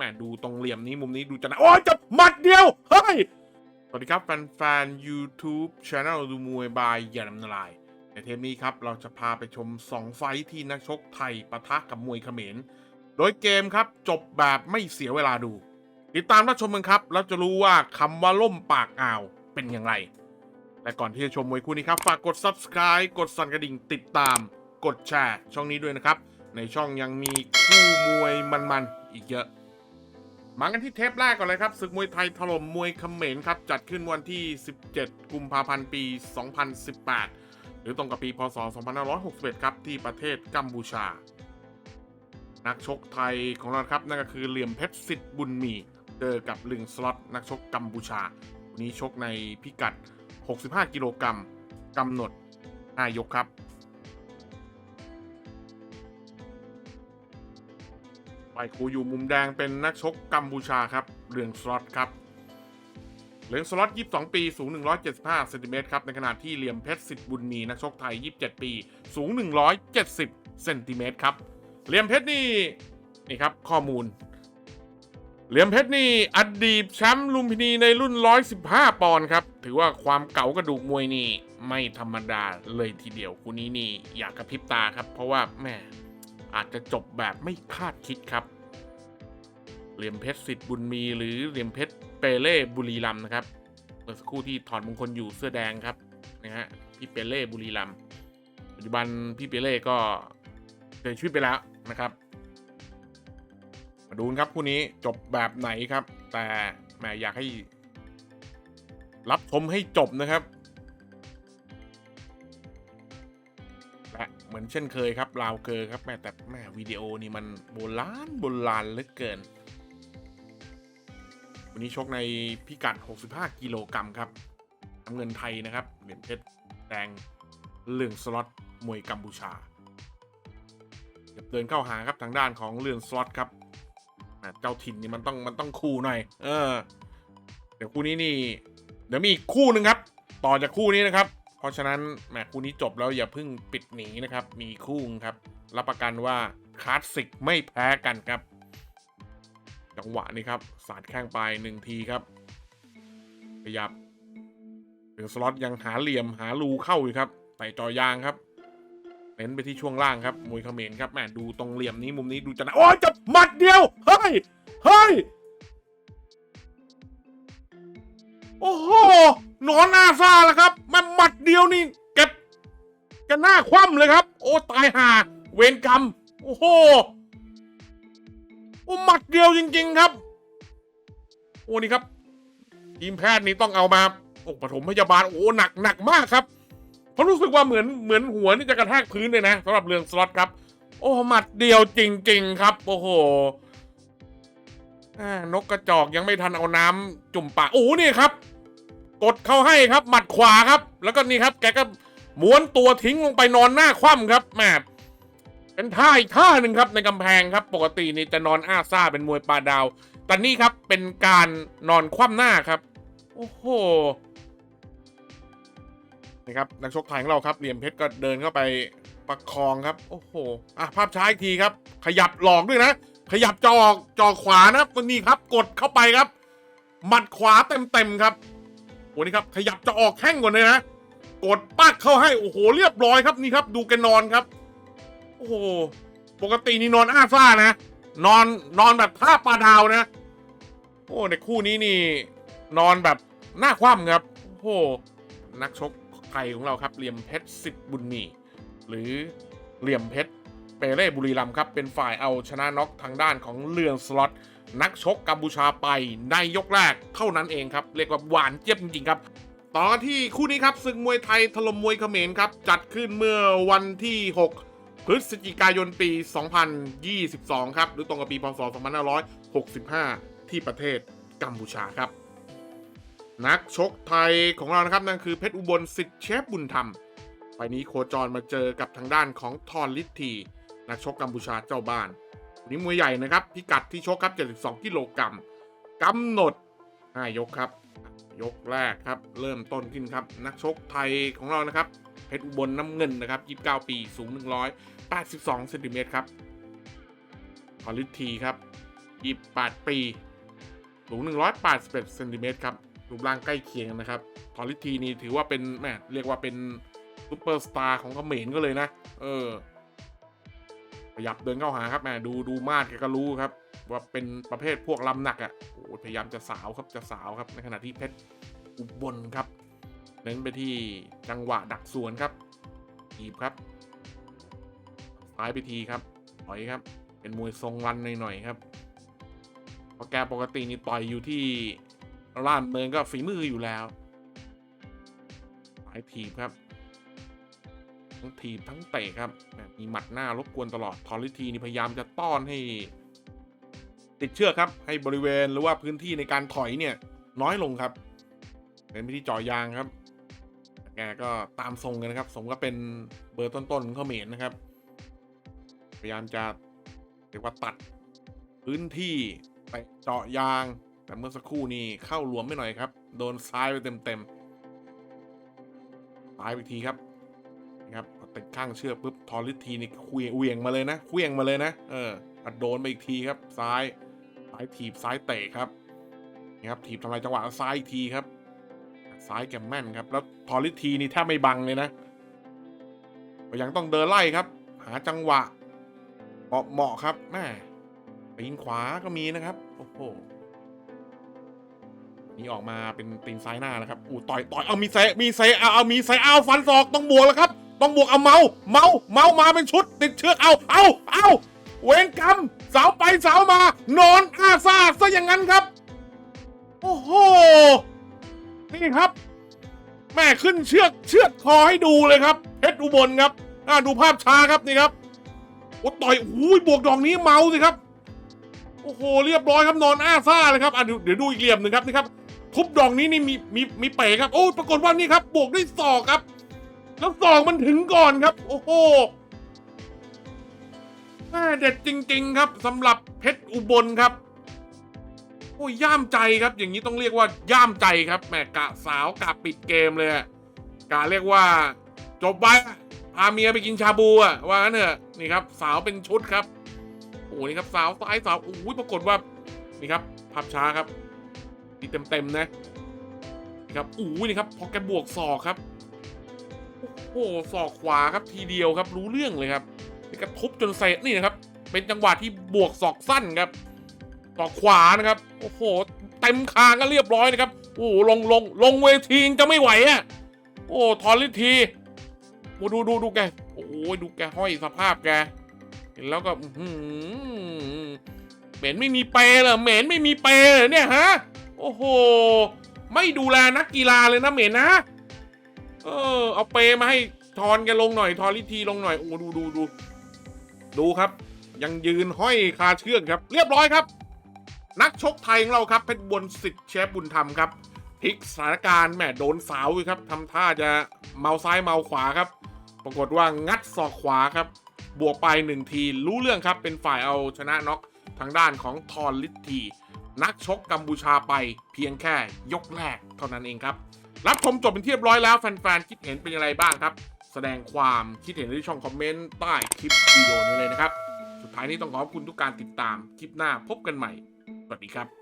มดูตรงเหลี่ยมนี้มุมนี้ดูจะนะโอ้ยจะหมัดเดียว เฮ้ย สวัสดีครับแฟนๆ YouTube Channel ดูมวยบายอย่าน้ำลาย ในเทปนี้ครับ เราจะพาไปชม 2 ไฟท์ที่นักชกไทยปะทะกับมวยเขมร โดยเกมครับจบแบบไม่เสียเวลาดู ติดตามรับชมกันครับ แล้วจะรู้ว่าคำว่าล่มปากอ่าวเป็นอย่างไร และก่อนที่จะชมมวยคู่นี้ครับ ฝากกด Subscribe กดสั่นกระดิ่งติดตาม กดแชร์ช่องนี้ด้วยนะครับ ในช่องยังมีคู่มวยมันๆอีกเยอะ มากันที่เทปแรกก่อนเลยครับศึกมวยไทยถล่มมวยเขมรครับ จัดขึ้นวันที่ 17 กุมภาพันธ์ปี 2018 หรือตรงกับปีพศ 2561 ครับ ที่ประเทศกัมพูชา นักชกไทยของเราครับนั่นก็คือเหลี่ยมเพชรสิทธิ์บุญมีเจอกับลึงสล็อตนักชกกัมพูชา วันนี้ชกในพิกัด 65 กิโลกรัมกำหนด5ยกครับ ฝ่ายครูอยู่มุมแดงเป็นนักชกกัมพูชาครับ เรืองสล็อตครับ เรืองสล็อต 22 ปี สูง 175เซนติเมตรครับ ในขณะที่เหลี่ยมเพชรสิทธิ์บุญมี นักชกไทย 27 ปี สูง 170เซนติเมตรครับ เหลี่ยมเพชรนี่ นี่ครับ ข้อมูล เหลี่ยมเพชรนี่อดีตแชมป์ลุมพินีในรุ่น 115 ปอนด์ครับ ถือว่าความเก๋ากระดูกมวยนี่ไม่ธรรมดาเลยทีเดียวคู่นี้นี่อยากกระพริบตาครับ เพราะว่าแม่ อาจจะจบแบบไม่คาดคิดครับ เหลี่ยมเพชรสิทธิ์บุญมี หรือเหลี่ยมเพชรเปเล่บุรีรัมนะครับเมื่อสักครู่ที่ถอดมงคลอยู่เสื้อแดงครับนะฮะพี่เปเล่บุรีรัมปัจจุบันพี่เปเล่ก็เสียชีวิตไปแล้วนะครับมาดูครับคู่นี้จบแบบไหนครับ แต่แหมอยากให้รับชมให้จบนะครับ มือนเช่นเคยครับลาวเกอร์ครับแม่แต่แม่วิดีโอนี่มันโบราณโบราณเหลือเกิน วันนี้ชกในพิกัด 65 กิโลกรัมครับน้ำเงินไทยนะครับเหรียญเพชรแดงเหลืองสล็อตมวยกัมพูชาเดี๋ยวเดินเข้าหาครับทางด้านของเหลืองสล็อตครับเจ้าถิ่นนี่มันต้องมันต้องคู่หน่อย เออ เดี๋ยวคู่นี้นี่ เดี๋ยวมีอีกคู่หนึ่งครับ ต่อจากคู่นี้นะครับ เพราะฉะนั้นแหมคู่นี้จบแล้วอย่าเพิ่งปิดหนีนะครับ มีคู่ครับ รับประกันว่าคลาสสิกไม่แพ้กันครับ จังหวะนี้ครับ สาดแข้งไปหนึ่งทีครับ ขยับถึงสล็อตยังหาเหลี่ยมหารูเข้าอยู่ครับใส่จอยางครับเน้นไปที่ช่วงล่างครับมวยเขมรครับแหมดูตรงเหลี่ยมนี้มุมนี้ดูจะนะโอ้ยจะหมัดเดียวเฮ้ยเฮ้ยโอ้โห หนอนอาซ่าแล้วครับแม่หมัดเดียวนี่เก็บกันหน้าคว่ำเลยครับ โอ้ตายห่าเวรกรรม โอ้โหโอ้หมัดเดียวจริง ๆ ครับ โอ้นี่ครับทีมแพทย์นี่ต้องเอามาโอ้ปฐมพยาบาลโอ้หนักหนักมากครับเพราะรู้สึกว่าเหมือนเหมือนหัวนี่จะกระแทกพื้นเลยนะสำหรับเรืองสล็อตครับ โอ้หมัดเดียวจริง ๆ ครับ โอ้โหนกกระจอกยังไม่ทันเอาน้ำจุ่มปากโอ้นี่ครับ กดเข้าให้ครับ หมัดขวาครับ แล้วก็นี่ครับ แกก็ม้วนตัวทิ้งลงไปนอนหน้าคว่ำครับแหมเป็นท่าอีกท่าหนึ่งครับในกำแพงครับ ปกตินี่จะนอนอ้าซ่าเป็นมวยปลาดาว แต่นี่ครับเป็นการนอนคว่ำหน้าครับ โอ้โหนี่ครับนักชกไทยของเราครับเหลี่ยมเพชรก็เดินเข้าไปประคองครับ โอ้โหอะภาพช้าอีกทีครับ ขยับหลอกด้วยนะ ขยับจอออกจอขวานะครับนี่ครับ กดเข้าไปครับ หมัดขวาเต็มๆครับ โอ้นี่ครับขยับจะออกแข้งก่อนเลยนะกดปักเข้าให้โอ้โหเรียบร้อยครับนี่ครับ ดูแกนอนครับ โอ้โหปกตินี่นอนอ้าซ่านะ นอนนอนแบบท่าปลาดาวนะ โอ้ในคู่นี้นี่ นอนแบบหน้าคว่ำครับโอ้โหนักชกไทยของเราครับเหลี่ยมเพชรสิทธิ์บุญมีหรือเหลี่ยมเพชรเปเล่บุรีรัมครับเป็นฝ่ายเอาชนะน็อกทางด้านของเรืองสล็อต นักชกกัมพูชาไปในยกแรกเท่านั้นเองครับ เรียกว่าหวานเจี๊ยบจริงๆครับต่อที่คู่นี้ครับศึกมวยไทยถล่มมวยเขมรครับ จัดขึ้นเมื่อวันที่ 6 พฤศจิกายนปี 2022 ครับ หรือตรงกับปีพศ 2565 ที่ประเทศกัมพูชาครับ นักชกไทยของเรานะครับ นั่นคือเพชรอุบลสิทธิ์เชฟบุญธรรมไปนี้โคจรมาเจอกับทางด้านของทอนลิททีนักชกกัมพูชาเจ้าบ้าน นี่มวยใหญ่นะครับ พิกัดที่ชกครับ 72 กิโลกรัมกำหนด 5 ยกครับ ยกแรกครับ เริ่มต้นขึ้นครับ นักชกไทยของเรานะครับ เพชรอุบลน้ำเงินนะครับ 29 ปี สูง 182เซนติเมตรครับพอลิทีครับ 28 ปี สูง 181เซนติเมตรครับ รูปร่างใกล้เคียงนะครับทอริทีนี่ถือว่าเป็นแม่เรียกว่าเป็นซูเปอร์สตาร์ของเขมรก็เลยนะ เออ ขยับเดินเข้าหาครับแม่ดูดูมาดแกก็รู้ครับ ว่าเป็นประเภทพวกลำหนักอะ่ะโอ้พยายามจะสาวครับจะสาวครับ ในขณะที่เพชรอุบลครับ เน้นไปที่จังหวะดักสวนครับทีบครับซ้ายไปทีครับถอยครับ เป็นมวยทรงรันหน่อยๆครับพราะแกปกตินี่ต่อยอยู่ที่ล่านเนินก็ฝีมืออยู่แล้วสายทีบครับ ทั้งทีบทั้งเตะครับ มีหมัดหน้ารบกวนตลอด ทอริทีนี่พยายามจะต้อนให้ ติดเชือกครับ ให้บริเวณหรือว่าพื้นที่ในการถอยเนี่ย น้อยลงครับ เป็นวิธีจ่อยางครับ แกก็ตามทรงกันนะครับ สมก็เป็นเบอร์ต้นๆของเขมรนะครับ พยายามจะเรียกว่าตัดพื้นที่ไปเจาะยาง แต่เมื่อสักครู่นี้เข้าหลวมไปหน่อยครับ โดนซ้ายไปเต็มๆซ้ายไปทีครับ นะครับพอติดข้างเชือกปุ๊บทอริทีนี่เควียงเวียงมาเลยนะเควียงมาเลยนะเอออัดโดนไปอีกทีครับซ้ายซ้ายถีบซ้ายเตะครับนี่ครับถีบทำลายจังหวะซ้ายอีกทีครับ ซ้ายแกมแม่นครับ แล้วทอริทีนี่แทบไม่บังเลยนะก็ยังต้องเดินไล่ครับ หาจังหวะเหมาะครับแม่ตีนขวาก็มีนะครับโอ้โหนี่ออกมาเป็นตีนซ้ายหน้าแล้วครับ อู้ต่อยต่อย เอามีเซมีเซเอาเอามีเซเอาฟันศอกต้องบวกแล้วครับ ต้องบวกเอาเมา เมาเมามาเป็นชุด ติดเชือกเอาเอาเอาเวรกรรมสาวไปสาวมา นอนอาซาซะอย่างนั้นครับ โอ้โห นี่ครับ แม่ขึ้นเชือกเชือดคอให้ดูเลยครับเพชรอุบลครับอ่าดูภาพช้าครับนี่ครับโอ้ต่อยอุ้ยบวกดอกนี้เมาสิครับ โอ้โห เรียบร้อยครับนอนอ้าซ่าเลยครับอะเดี๋วเดี๋ยวดูอีกเหลี่ยมหนึ่งครับนี่ครับทุบดอกนี้นี่มีมีมีเป๋ครับ โอ้ปรากฏว่านี่ครับ บวกด้วยศอกครับ แล้วศอกมันถึงก่อนครับ โอ้โหแม่เด็ดจริง ๆ ครับสำหรับเพชรอุบลครับโอ้ยย่ามใจครับ อย่างนี้ต้องเรียกว่าย่ามใจครับแหมกะสาวกะปิดเกมเลยกะเรียกว่า จบไปพาเมียไปกินชาบูอะว่างั้นเถอะนี่ครับ สาวเป็นชุดครับโอ้นี่ครับสาวซ้ายสาวโอ้ยปรากฏว่านี่ครับภาพช้าครับนี่เต็มๆนะนี่ครับโอ้ยนี่ครับพอแกบวกศอกครับ โอ้โหศอกขวาครับทีเดียวครับรู้เรื่องเลยครับกระทุบจนเซนี่นะครับ เป็นจังหวะที่บวกศอกสั้นครับศอกขวานะครับ โอ้โหเต็มคางก็เรียบร้อยนะครับ โอ้โหลงลงลงเวทีจะไม่ไหวอะโอ้ทอนลิทีโอ้ดูดูดูแกโอ้ยดูแกห้อยสภาพแกเห็นแล้วก็หือเหม็นไม่มีเปร์เหรอเหม็นไม่มีเปรย์เหรอเนี่ยฮะโอ้โหไม่ดูแลนักกีฬาเลยนะเหม็นนะ เออ เอาเปย์มาให้ทอนแกลงหน่อยทอนลิทีลงหน่อย โอ้ดูดูดูดูครับ ยังยืนห้อยคาเชือกครับ เรียบร้อยครับ นักชกไทยของเราครับเพชรบุญสิทธิ์เชฟบุญธรรมครับพลิกสถานการณ์แหมโดนสาวครับทำท่าจะเมาซ้ายเมาขวาครับ ปรากฏว่างัดศอกขวาครับ บวกไปหนึ่งทีรู้เรื่องครับ เป็นฝ่ายเอาชนะน็อกทางด้านของทอนลิททีนักชกกัมพูชาไปเพียงแค่ยกแรกเท่านั้นเองครับ รับชมจบเป็นที่เรียบร้อยแล้วแฟนๆคิดเห็นเป็นอย่างไรบ้างครับ แสดงความคิดเห็นในช่องคอมเมนต์ใต้คลิปวิดีโอนี้เลยนะครับ สุดท้ายนี้ต้องขอบคุณทุกการติดตามคลิปหน้าพบกันใหม่สวัสดีครับ